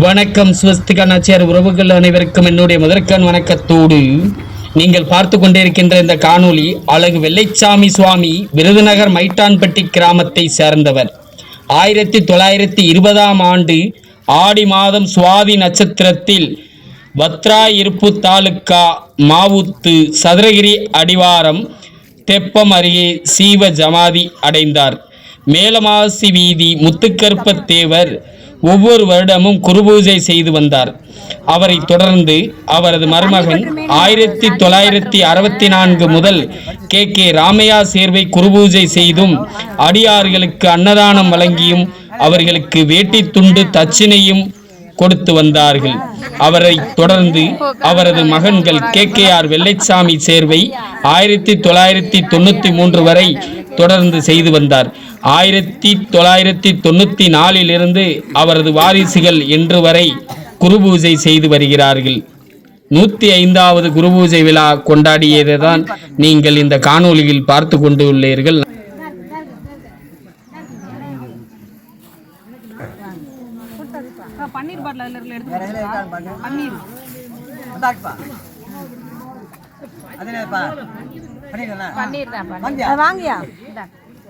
வணக்கம் ஸ்வஸ்திகா நாச்சியார் உறவுகள் அனைவருக்கும் என்னுடைய முதற்கண் வணக்கத்தோடு நீங்கள் பார்த்து கொண்டிருக்கின்ற இந்த காணொளி அழகு வெள்ளைச்சாமி சுவாமி விருதுநகர் மைட்டான்பட்டி கிராமத்தை சேர்ந்தவர். ஆயிரத்தி தொள்ளாயிரத்தி இருபதாம் ஆண்டு ஆடி மாதம் சுவாதி நட்சத்திரத்தில் வத்ரா இருப்பு தாலுக்கா மாவுத்து சதுரகிரி அடிவாரம் தெப்பம் அருகே சீவ ஜமாதி அடைந்தார். மேலமாசி வீதி முத்துக்கருப்ப தேவர் ஒவ்வொரு வருடமும் குருபூஜை செய்து வந்தார். அவரை தொடர்ந்து அவரது மருமகன் ஆயிரத்தி தொள்ளாயிரத்தி அறுபத்தி நான்கு முதல் கே கே ராமையா சேர்வை குருபூஜை செய்தும் அடியார்களுக்கு அன்னதானம் வழங்கியும் அவர்களுக்கு வேட்டி துண்டு தட்சிணையும் கொடுத்து வந்தார்கள். அவரை தொடர்ந்து அவரது மகன்கள் K K R Vellaichami Servai ஆயிரத்தி தொள்ளாயிரத்தி தொண்ணூத்தி மூன்று வரை தொடர்ந்து செய்து வந்தார். ஆயிரத்தி தொள்ளாயிரத்தி தொண்ணூத்தி நாலிலிருந்து அவரது வாரிசுகள் இன்று வரை குருபூஜை செய்து வருகிறார்கள். நூத்தி ஐந்தாவது குருபூஜை விழா கொண்டாடியதை தான் நீங்கள் இந்த காணொளியில் பார்த்து கொண்டு உள்ளீர்கள். பன்னீர் பாட்டில் எடுத்து. பன்னீர் தான் வாங்கியா?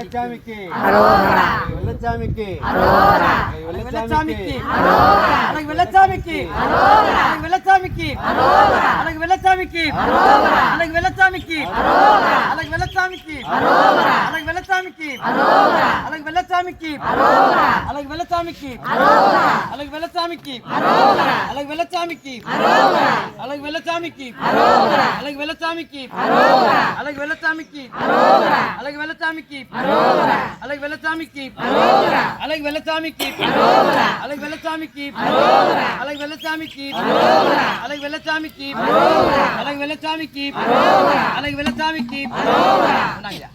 வெள்ளச்சாமிக்கு வெள்ளச்சாமிக்கு வெள்ளச்சாமிக்கு அழகு வெள்ளச்சாமிக்கு அழகு வெள்ளச்சாமிக்கு அழகு வெள்ளச்சாமிக்கு அழகு வெள்ளச்சாமிக்கு அழகு வெள்ளச்சாமிக்கு அழகு வெள்ளச்சாமிக்கு அழகு வெள்ளச்சாமிக்கு அழகு வெள்ளச்சாமிக்கு அழகு வெள்ளச்சாமிக்கு அழகு வெள்ளச்சாமிக்கு அழகு வெள்ளச்சாமிக்கு அழகு வெள்ளச்சாமிக்கு அழகு வெள்ளச்சாமிக்கு அழகு வெள்ளச்சாமிக்கு அழகு வெள்ளச்சாமிக்கு அழகு வெள்ளச்சாமிக்கு அழகு வெள்ளச்சாமிக்கு அழகு வெள்ளச்சாமிக்கு அழகு வெள்ளச்சாமிக்கு அழகு வெள்ளச்சாமிக்கு அழகு வந்தாங்கய்யா.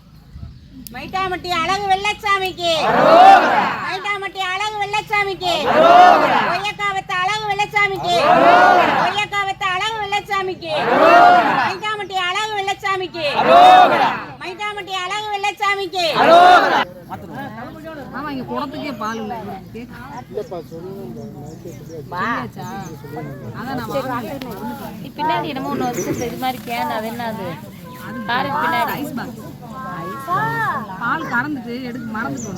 மைட்டாமட்டி அழகு வெள்ளச்சாமிக்கு மைட்டாமட்டி அழகு வெள்ளச்சாமிக்கு ஒய்யக்காவத்து அழகு வெள்ளச்சாமிக்கு ஒய்யக்காவத்து அழகு வெள்ளச்சாமிக்கு மைட்டாமட்டி அழகு வெள்ளச்சாமிக்கு மைட்டாமட்டி அழகு வெள்ளச்சாமிக்கு ஆமா இங்க குடத்துக்கே பால் இல்லை. பின்னாடி என்னமோ ஒன்று வச்சு இது மாதிரி கேன் அது என்ன அது? காருக்கு பின்னாடி. ஐஸ் பாக்ஸ் பால் கறந்துட்டு எடுக்க மறந்துட்டு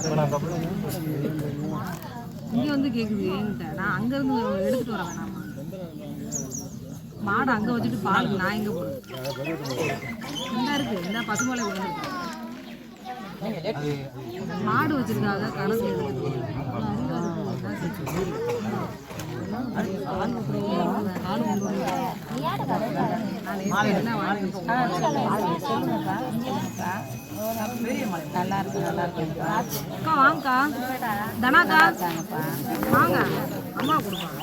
இங்க வந்து கேக்குது. என்கிட்ட. நான் அங்க இருந்து எடுத்துட்டு வர வேணாமா? மாடு அங்க வச்சுட்டு பால் நான் எங்க போறது? இந்த இருக்கு இந்த பசுமலை கொண்டு மாடு வச்சிருக்காங்க கலந்து எடுத்துட்டு நல்லா இருக்கு நல்லா இருக்குப்பா அக்கா வாங்கக்கா. தனாக்கா. வாங்க. அம்மா கொடுப்பாங்க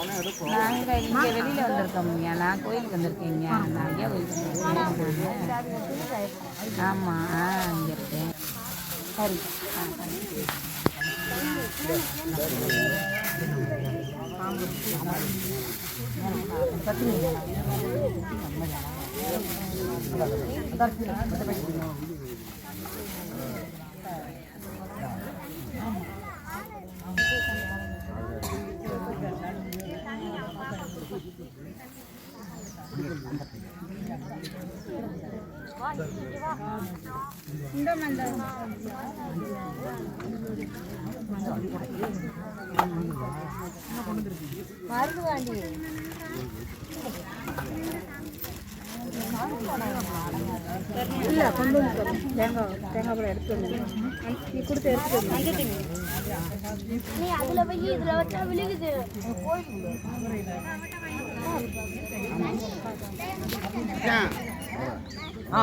நாங்கள் இங்கே வெளியில் வந்திருக்கோம்ங்க நான் கோயிலுக்கு வந்திருக்கேங்க நான் ஐயா கோயிலுக்கு வந்திருக்கேன். ஆமாம் ஆ இங்கே இருக்கேன். ಸರಿ ಹಾಂ மருதுவாண்டி இல்லை கொண்டு வந்து தேங்காய் தேங்காய் பழம் எடுத்து நீ கொடுத்து எடுத்து விழுகுது ஆ.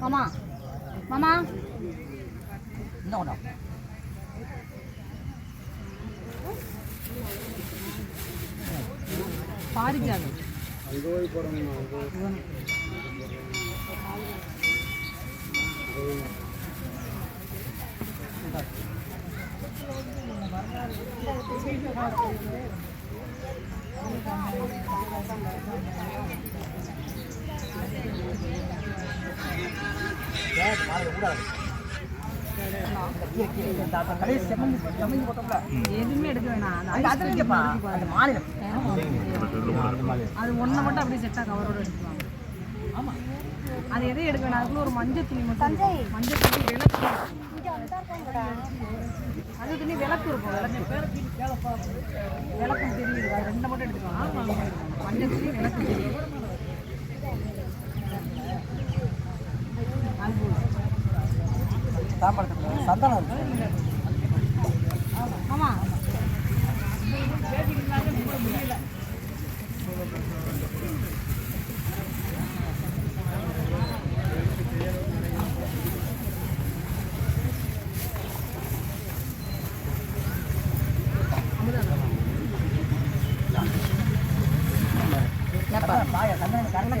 மாமா. மாமா. No, no. பாரிஜாதம். அங்கே போய் போடணும் செம்மந்தி போட்டோம்ல எதுவுமே எடுக்க வேணாம் அது இல்லைப்பா இருக்கு மாநிலம் அது ஒன்றை மட்டும் அப்படியே செட்டாக கவரோட எடுத்துவாங்க ஆமாம் அது எதையும் எடுக்க வேணாம் அதுக்குள்ள ஒரு மஞ்சள் துணி மட்டும் இருக்கும். மஞ்சள் துணி விளக்கு அது துணி விளக்கு இருக்கும் விளக்கு விளக்கு தெரியுது அது ரெண்டை மட்டும் எடுத்துக்கலாம் மஞ்சள் துணி விளக்கு தெரியும் அது போதும். தாம்பரத்தில் சந்தனம் இருக்கு. ஆமா. பாயா சந்தனம் கரெக்டாக